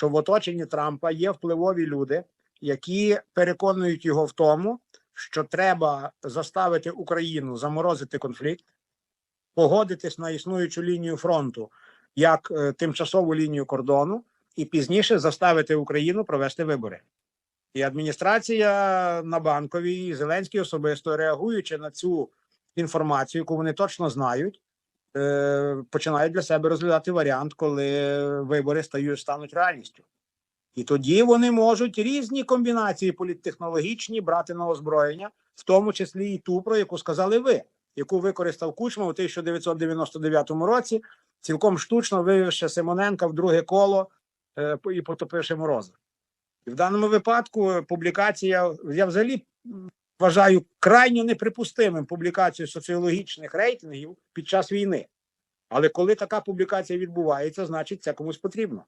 що в оточенні Трампа є впливові люди, які переконують його в тому, що треба заставити Україну заморозити конфлікт, погодитись на існуючу лінію фронту як е, тимчасову лінію кордону, і пізніше заставити Україну провести вибори. І адміністрація на банковій, і Зеленський особисто реагуючи на цю інформацію, яку вони точно знають, починають для себе розглядати варіант, коли вибори стають стануть реальністю. І тоді вони можуть різні комбінації політтехнологічні брати на озброєння, в тому числі і ту, про яку сказали ви, яку використав Кучма у 1999 році, цілком штучно вивівши Симоненка в друге коло е, і потопивши Мороза. І в даному випадку е, публікація, я взагалі вважаю крайньо неприпустимим публікацію соціологічних рейтингів під час війни. Але коли така публікація відбувається, значить це комусь потрібно.